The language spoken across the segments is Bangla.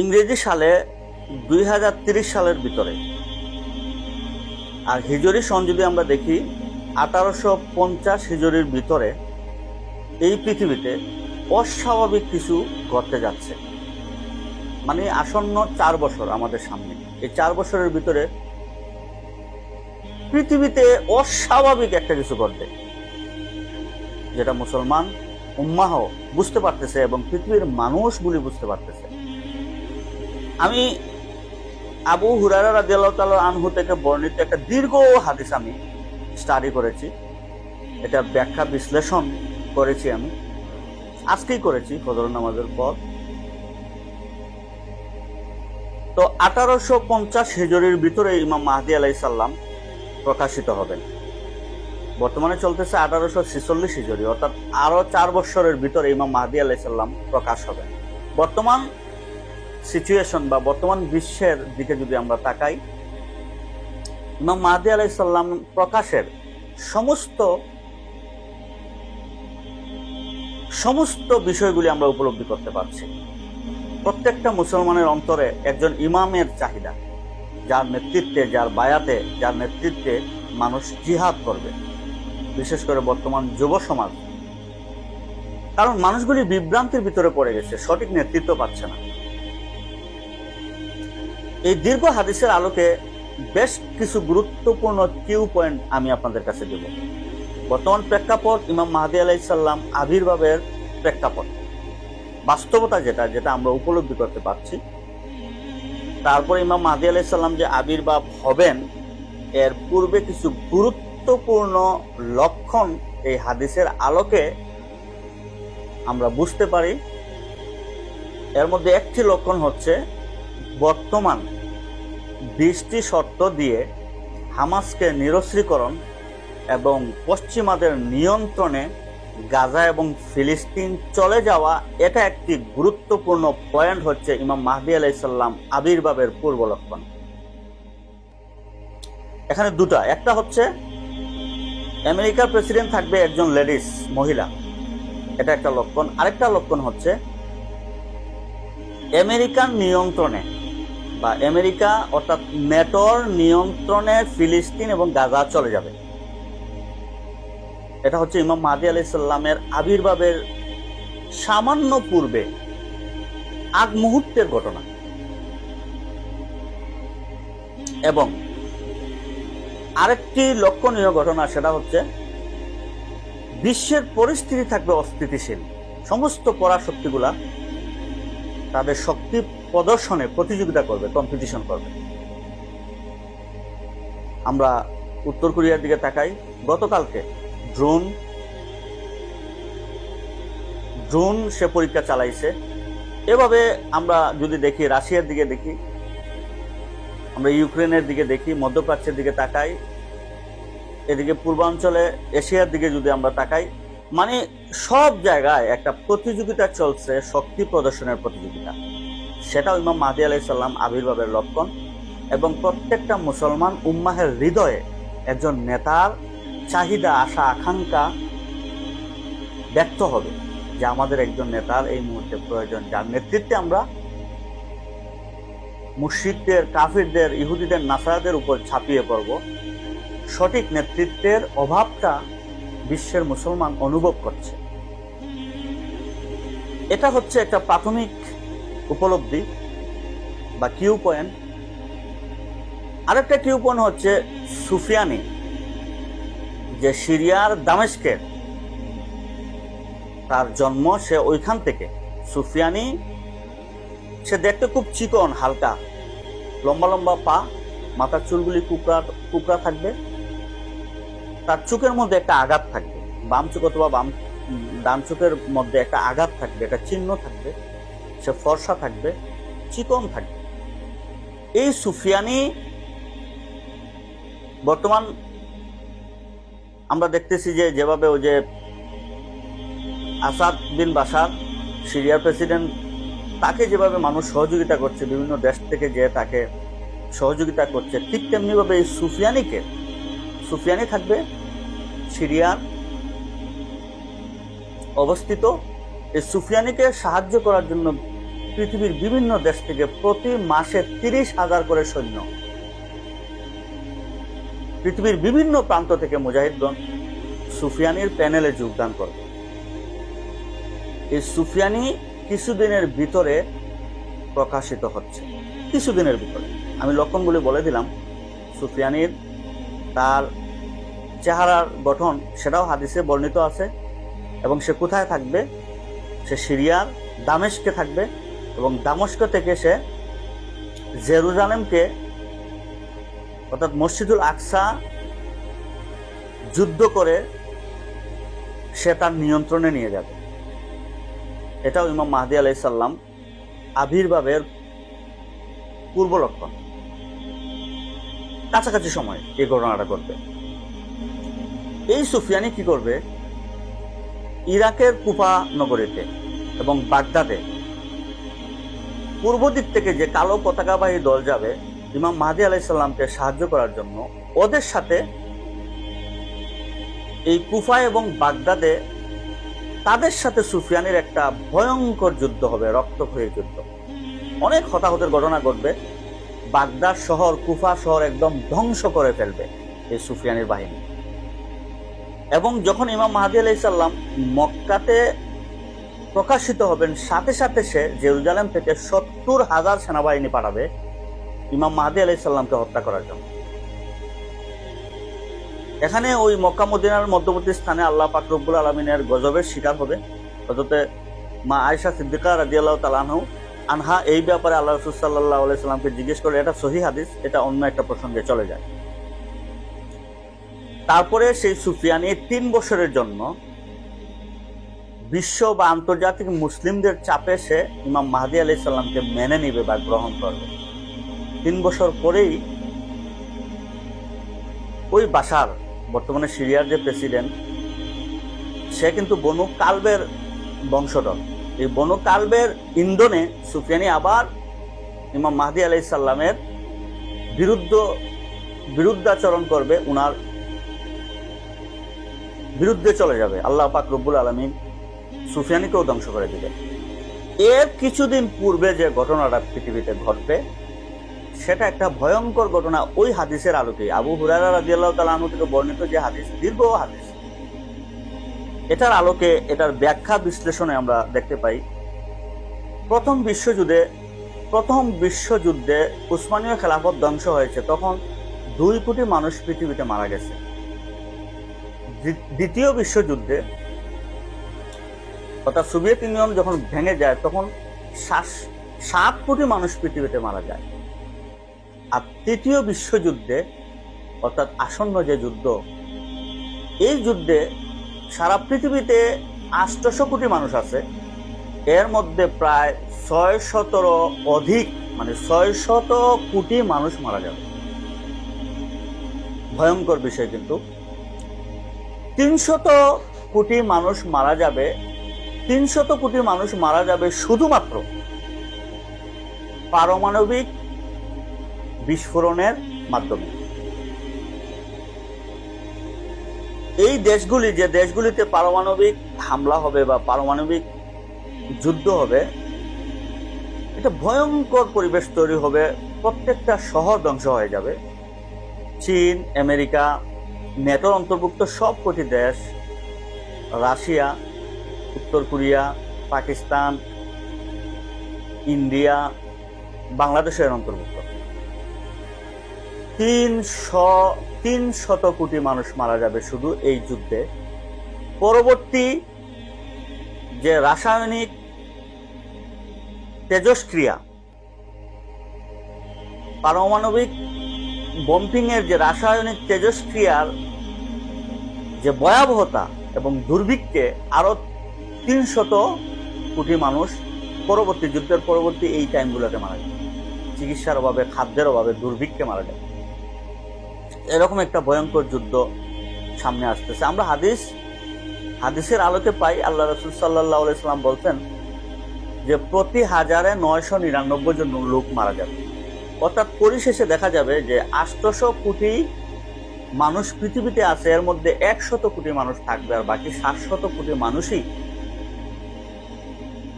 ইংরেজি সালে দুই সালের ভিতরে। আর হিজরি সন যদি আমরা দেখি, আঠারোশো পঞ্চাশ হিজরির ভিতরে এই পৃথিবীতে অস্বাভাবিক কিছু ঘটতে যাচ্ছে। মানে আসন্ন চার বছর আমাদের সামনে। এই চার বছরের ভিতরে পৃথিবীতে অস্বাভাবিক একটা কিছু ঘটবে। যেটা মুসলমান উম্মাহ বুঝতে পারতেছে এবং পৃথিবীর মানুষগুলি বুঝতে পারতেছে। আমি আবু হুরারা রাদিয়াল্লাহু তাআলা আনহু থেকে বর্ণিত একটা দীর্ঘ হাদিস আমি স্টাডি করেছি। এটা ব্যাখ্যা বিশ্লেষণ করেছি আমি। আজকেই করেছি ফজর নামাজের পর। তো আঠারোশো পঞ্চাশ হিজরির ভিতরে ইমাম মাহদি আলাইসাল্লাম প্রকাশিত হবেন। বর্তমানে চলতেছে আঠারোশো ছিচল্লিশ হিজরি, অর্থাৎ আরও চার বছরের ভিতরে ইমাম মাহদি আলাইসাল্লাম প্রকাশ হবেন বর্তমান সিচুয়েশন বা বর্তমান বিশ্বের দিকে যদি আমরা তাকাই, ইমাম মাহদি আলাইসাল্লাম প্রকাশের সমস্ত সমস্ত বিষয়গুলি আমরা উপলব্ধি করতে পারছি। প্রত্যেকটা মুসলমানের অন্তরে একজন ইমামের চাহিদা, যার নেতৃত্বে, যার বায়াতে, যার নেতৃত্বে মানুষ জিহাদ করবে, বিশেষ করে বর্তমান যুব সমাজ। কারণ মানুষগুলি বিভ্রান্তির ভিতরে পড়ে গেছে, সঠিক নেতৃত্ব পাচ্ছে না। এই দীর্ঘ হাদিসের আলোকে বেশ কিছু গুরুত্বপূর্ণ কিউ পয়েন্ট আমি আপনাদের কাছে দেব। বর্তমান প্রেক্ষাপট ইমাম মাহাদি আলাইসাল্লাম আবির্ভাবের প্রেক্ষাপট। বাস্তবতা যেটা যেটা আমরা উপলব্ধি করতে পারছি। তারপর ইমাম মাহাদি আলাইসাল্লাম যে আবির্ভাব হবেন, এর পূর্বে কিছু গুরুত্বপূর্ণ লক্ষণ এই হাদিসের আলোকে আমরা বুঝতে পারি। এর মধ্যে একটি লক্ষণ হচ্ছে বর্তমান বিশটি শর্ত দিয়ে হামাসকে নিরস্ত্রীকরণ এবং পশ্চিমাদের নিয়ন্ত্রণে গাজা এবং ফিলিস্তিন চলে যাওয়া, এটা একটি গুরুত্বপূর্ণ পয়েন্ট হচ্ছে ইমাম মাহদি আলাইসাল্লাম আবির্ভাবের পূর্ব লক্ষণ। এখানে দুটা, একটা হচ্ছে আমেরিকার প্রেসিডেন্ট থাকবে একজন লেডিস, মহিলা। এটা একটা লক্ষণ। আরেকটা লক্ষণ হচ্ছে আমেরিকান নিয়ন্ত্রণে বা আমেরিকা অর্থাৎ নেটোর নিয়ন্ত্রণে ফিলিস্তিন এবং গাজা চলে যাবে। এটা হচ্ছে ইমাম মাহাদি আলাইসাল্লামের আবির্ভাবের সামান্য পূর্বে আগ মুহূর্তের ঘটনা। এবং আরেকটি লক্ষণীয় ঘটনা, সেটা হচ্ছে বিশ্বের পরিস্থিতি থাকবে অস্থিতিশীল। সমস্ত পরাশক্তিগুলা তাদের শক্তি প্রদর্শনে প্রতিযোগিতা করবে কম্পিটিশন করবে। আমরা উত্তর কোরিয়ার দিকে তাকাই। গতকালকে ড্রোন ড্রোন সে পরীক্ষা চালাইছে। এভাবে আমরা যদি দেখি, রাশিয়ার দিকে দেখি, আমরা ইউক্রেনের দিকে দেখি, মধ্যপ্রাচ্যের দিকে তাকাই। এদিকে পূর্বাঞ্চলে এশিয়ার দিকে যদি আমরা তাকাই মানে সব জায়গায় একটা প্রতিযোগিতা চলছে, শক্তি প্রদর্শনের প্রতিযোগিতা। সেটাও ইমাম মাহদি আলাইসাল্লাম আবির্ভাবের লক্ষণ। এবং প্রত্যেকটা মুসলমান উম্মাহের হৃদয়ে একজন নেতার চাহিদা, আশা, আকাঙ্ক্ষা ব্যক্ত হবে যে আমাদের একজন নেতার এই মুহূর্তে প্রয়োজন। যার নেতৃত্বে আমরা মুশিকদের কাফিরদের, ইহুদিদের, নাসারাদের উপর ছাপিয়ে পড়ব। সঠিক নেতৃত্বের অভাবটা বিশ্বের মুসলমান অনুভব করছে। এটা হচ্ছে একটা প্রাথমিক উপলব্ধি বা কিউ পয়েন্ট। আরেকটা কিউ পয়েন্ট হচ্ছে সুফিয়ানি, যে সিরিয়ার দামেস্কের তার জন্ম, সে ওইখান থেকে। সুফিয়ানি, সে দেখতে খুব চিকন, হালকা, লম্বা লম্বা পা, মাথার চুলগুলি কুকড়া কুকড়া থাকবে। তার চোখের মধ্যে একটা আঘাত থাকবে। বাম চোখ অথবা বাম, ডান চোখের মধ্যে একটা আঘাত থাকবে, একটা চিহ্ন থাকবে, সে ফর্সা থাকবে, চিকন থাকবে। এই সুফিয়ানি বর্তমান আমরা দেখতেছি যে যেভাবে ওই যে আসাদ বিন বাসার সিরিয়ার প্রেসিডেন্ট, তাকে যেভাবে মানুষ সহযোগিতা করছে, বিভিন্ন দেশ থেকে যে তাকে সহযোগিতা করছে, ঠিক তেমনিভাবে এই সুফিয়ানিকে, সুফিয়ানি থাকবে সিরিয়ার অবস্থিত। এই সুফিয়ানিকে সাহায্য করার জন্য পৃথিবীর বিভিন্ন দেশ থেকে প্রতি মাসে তিরিশ হাজার করে সৈন্য। পৃথিবীর বিভিন্ন প্রান্ত থেকে মুজাহিদগণ সুফিয়ানির প্যানেলে যোগদান করবে এই সুফিয়ানি কিছুদিনের ভিতরে প্রকাশিত হচ্ছে। কিছুদিনের ভিতরে। আমি লক্ষণগুলি বলে দিলাম। সুফিয়ানির তার চেহারার গঠন সেটাও হাদিসে বর্ণিত আছে এবং সে কোথায় থাকবে? সে সিরিয়ার দামেশকে থাকবে এবং দামস্ক থেকে সে জেরুজালেমকে, অর্থাৎ মসজিদুল আকসা যুদ্ধ করে সে তার নিয়ন্ত্রণে নিয়ে যাবে। এটাও ইমাম মাহদি আলাইসাল্লাম আবির্ভাবের পূর্ব লক্ষণ কাছাকাছি সময় এই ঘটনাটা ঘটবে। এই সুফিয়ানি কি করবে? ইরাকের কুফা নগরীতে এবং বাগদাদে। পূর্ব দিক থেকে যে কালো পতাকাবাহী দল যাবে, ইমাম মাহাদি আলাইসাল্লামকে সাহায্য করার জন্য, ওদের সাথে এই কুফা এবং বাগদাদে তাদের সাথে সুফিয়ানের একটা ভয়ঙ্কর যুদ্ধ হবে, রক্তক্ষয়ী যুদ্ধ। অনেক হতাহতের ঘটনা ঘটবে। বাগদাদ শহর, কুফা শহর একদম ধ্বংস করে ফেলবে এই সুফিয়ানের বাহিনী। এবং যখন ইমাম মাহাদি আলাইসাল্লাম মক্কাতে প্রকাশিত হবেন, সাথে সাথে সে জেরুজালেম থেকে সত্তর হাজার সেনাবাহিনী পাঠাবে ইমাম মাহাদি আলাইসাল্লামকে হত্যা করার জন্য। এখানে ওই মক্কা মদিনার মধ্যবর্তী স্থানে আল্লাহ পাকরবুল আলমিনের গজবের শিকার হবে। অথতে মা আয়সা সিদ্দিকা রাজিয়াল্লাহ তালানহু আনহা এই ব্যাপারে আল্লাহ রসুল সাল্লাহ আলাইসাল্লামকে জিজ্ঞেস করে এটা সহি হাদিস? এটা অন্য একটা প্রসঙ্গে চলে যায়। তারপরে সেই সুফিয়ানি তিন বছরের জন্য বিশ্ব বা আন্তর্জাতিক মুসলিমদের চাপে সে ইমাম মাহাদি আলি সাল্লামকে মেনে নিবে বা গ্রহণ করবে। তিন বছর পরেই ওই বাসার, বর্তমানে সিরিয়ার যে প্রেসিডেন্ট, সে কিন্তু বনু কালবের বংশধর। এই বনু কালবের ইন্ধনে সুফিয়ানি আবার ইমাম মাহদি আলাই সাল্লামের বিরুদ্ধ, বিরুদ্ধাচরণ করবে, উনার বিরুদ্ধে চলে যাবে। আল্লাহ পাক রব্বুল আলমিন সুফিয়ানিকেও ধ্বংস করে দিবে এর কিছুদিন পূর্বে যে ঘটনাটা পৃথিবীতে ঘটবে, সেটা একটা ভয়ঙ্কর ঘটনা ওই হাদিসের আলোকে। আবু হুরারা রাজিয়াল্লাহ তালু থেকে বর্ণিত যে হাদিস, দীর্ঘ হাদিস। এটার আলোকে, এটার ব্যাখ্যা বিশ্লেষণে আমরা দেখতে পাই, প্রথম বিশ্বযুদ্ধে প্রথম বিশ্বযুদ্ধে উসমানীয় খেলাফত ধ্বংস হয়েছে। তখন দুই কোটি মানুষ পৃথিবীতে মারা গেছে। দ্বিতীয় বিশ্বযুদ্ধে অর্থাৎ সোভিয়েত ইউনিয়ন যখন ভেঙে যায়, তখন সাত কোটি মানুষ পৃথিবীতে মারা যায়। আর তৃতীয় বিশ্বযুদ্ধে, অর্থাৎ আসন্ন যে যুদ্ধ, এই যুদ্ধে সারা পৃথিবীতে আষ্টশো কোটি মানুষ আছে। এর মধ্যে প্রায় ছয় শতর অধিক মানে ছয় শত কোটি মানুষ মারা যাবে। ভয়ঙ্কর বিষয় কিন্তু। তিনশত কোটি মানুষ মারা যাবে, তিনশত কোটি মানুষ মারা যাবে শুধুমাত্র পারমাণবিক বিস্ফোরণের মাধ্যমে। এই দেশগুলি, যে দেশগুলিতে পারমাণবিক হামলা হবে বা পারমাণবিক যুদ্ধ হবে এটা ভয়ঙ্কর পরিবেশ তৈরি হবে, প্রত্যেকটা শহর ধ্বংস হয়ে যাবে। চীন, আমেরিকা নেটোর অন্তর্ভুক্ত সব কটি দেশ, রাশিয়া, উত্তর কোরিয়া, পাকিস্তান, ইন্ডিয়া, বাংলাদেশের অন্তর্ভুক্ত। তিনশো তিন শত কোটি মানুষ মারা যাবে শুধু এই যুদ্ধে। পরবর্তী যে রাসায়নিক তেজস্ক্রিয়া, পারমাণবিক বম্পিং এর যে রাসায়নিক তেজস্ক্রিয়ার যে ভয়াবহতা এবং দুর্ভিক্ষে আরও তিনশত কোটি মানুষ পরবর্তী যুদ্ধের পরবর্তী এই টাইমগুলোতে মারা যায়। চিকিৎসার অভাবে, খাদ্যের অভাবে দুর্ভিক্ষে মারা যায়। এরকম একটা ভয়ঙ্কর যুদ্ধ সামনে আসতেছে। আমরা হাদিস, হাদিসের আলোতে পাই, আল্লাহ রসুল সাল্লাহ ইসলাম বলতেন যে প্রতি হাজারে নয়শো নিরানব্বই জন লোক মারা যাবে। অর্থাৎ পরিশেষে দেখা যাবে যে আষ্টশো কোটি মানুষ পৃথিবীতে আছে, এর মধ্যে একশত কোটি মানুষ থাকবে আর বাকি সাতশত কোটি মানুষই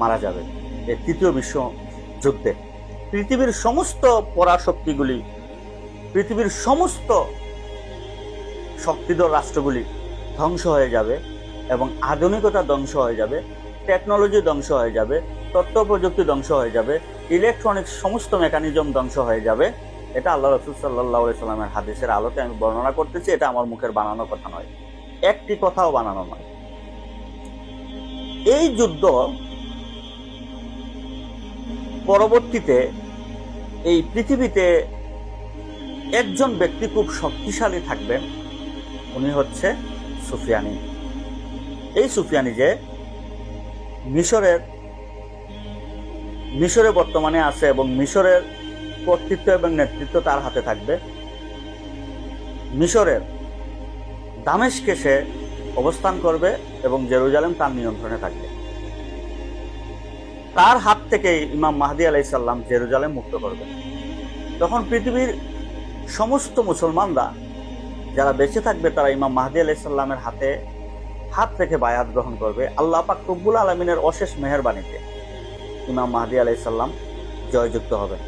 মারা যাবে। এই তৃতীয় বিশ্ব যুদ্ধে পৃথিবীর সমস্ত পরাশক্তিগুলি, পৃথিবীর সমস্ত শক্তিধর রাষ্ট্রগুলি ধ্বংস হয়ে যাবে এবং আধুনিকতা ধ্বংস হয়ে যাবে টেকনোলজি ধ্বংস হয়ে যাবে তথ্য প্রযুক্তি ধ্বংস হয়ে যাবে ইলেকট্রনিক্স সমস্ত মেকানিজম ধ্বংস হয়ে যাবে। এটা আল্লাহ রসুল সাল্লাহ সাল্লামের হাদিসের আলোকে আমি বর্ণনা করতেছি, এটা আমার মুখের বানানো কথা নয়। একটি কথাও বানানো নয়। এই যুদ্ধ পরবর্তীতে এই পৃথিবীতে একজন ব্যক্তি খুব শক্তিশালী থাকবেন, উনি হচ্ছে সুফিয়ানি। এই সুফিয়ানি যে মিশরের, মিশরে বর্তমানে আছে এবং মিশরের কর্তৃত্ব এবং নেতৃত্ব তার হাতে থাকবে। মিশরের দামেশকে সে অবস্থান করবে এবং জেরুজালেম তার নিয়ন্ত্রণে থাকবে। তার হাত থেকে ইমাম মাহদি আলাইসাল্লাম জেরুজালেম মুক্ত করবে। তখন পৃথিবীর সমস্ত মুসলমানরা যারা বেঁচে থাকবে, তারা ইমাম মাহদি আলাইসাল্লামের হাতে হাত রেখে বায়াত গ্রহণ করবে। আল্লাহ পাক রব্বুল আলমিনের অশেষ মেহরবানিতে ইমাম মাহদি আলাইসাল্লাম জয়যুক্ত হবেন।